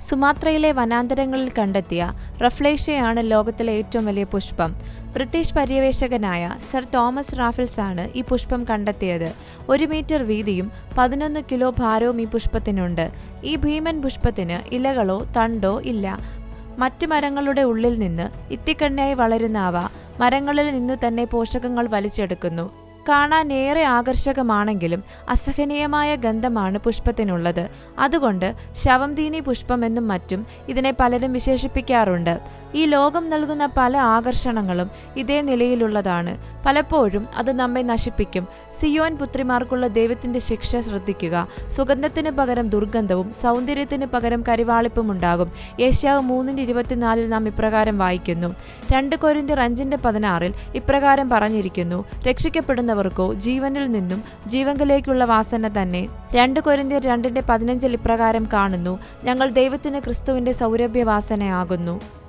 സുമാത്രയിലെ വനാന്തരങ്ങളിൽ കണ്ടെത്തിയ റഫ്ലേഷ്യയാണ് ലോകത്തിലെ ഏറ്റവും വലിയ പുഷ്പം. ബ്രിട്ടീഷ് പര്യവേഷകനായ സർ തോമസ് റാഫിൾസ് ആണ് ഈ പുഷ്പം കണ്ടെത്തിയത്. ഒരു മീറ്റർ വീതിയും പതിനൊന്ന് കിലോ ഭാരവും ഈ പുഷ്പത്തിനുണ്ട്. ഈ ഭീമൻ പുഷ്പത്തിന് ഇലകളോ തണ്ടോ ഇല്ല. മറ്റു മരങ്ങളുടെ ഉള്ളിൽ നിന്ന് ഇത്തിക്കണ്ണയായി വളരുന്ന അവ മരങ്ങളിൽ നിന്നു തന്നെ പോഷകങ്ങൾ വലിച്ചെടുക്കുന്നു. കാണാൻ ഏറെ ആകർഷകമാണെങ്കിലും അസഹനീയമായ ഗന്ധമാണ് പുഷ്പത്തിനുള്ളത്. അതുകൊണ്ട് ശവംതീനി പുഷ്പമെന്നും മറ്റും ഇതിനെ പലരും വിശേഷിപ്പിക്കാറുണ്ട്. ഈ ലോകം നൽകുന്ന പല ആകർഷണങ്ങളും ഇതേ നിലയിലുള്ളതാണ്. പലപ്പോഴും അത് നമ്മെ നശിപ്പിക്കും. സിയോൻ പുത്രിമാർക്കുള്ള ദൈവത്തിന്റെ ശിക്ഷ ശ്രദ്ധിക്കുക. സുഗന്ധത്തിന് പകരം ദുർഗന്ധവും സൗന്ദര്യത്തിന് പകരം കരിവാളിപ്പും ഉണ്ടാകും ഏഷ്യാവ് മൂന്നിന്റെ ഇരുപത്തിനാലിൽ നാം ഇപ്രകാരം വായിക്കുന്നു. രണ്ട് കൊരിന്തിയർ അഞ്ചിന്റെ പതിനാറിൽ ഇപ്രകാരം പറഞ്ഞിരിക്കുന്നു. രക്ഷിക്കപ്പെടുന്നവർക്കോ ജീവനിൽ നിന്നും ജീവങ്കലേക്കുള്ള വാസന തന്നെ. രണ്ട് കൊരിന്തിയർ രണ്ടിന്റെ പതിനഞ്ചിൽ ഇപ്രകാരം കാണുന്നു ഞങ്ങൾ ദൈവത്തിന് ക്രിസ്തുവിന്റെ സൗരഭ്യവാസനയാകുന്നു.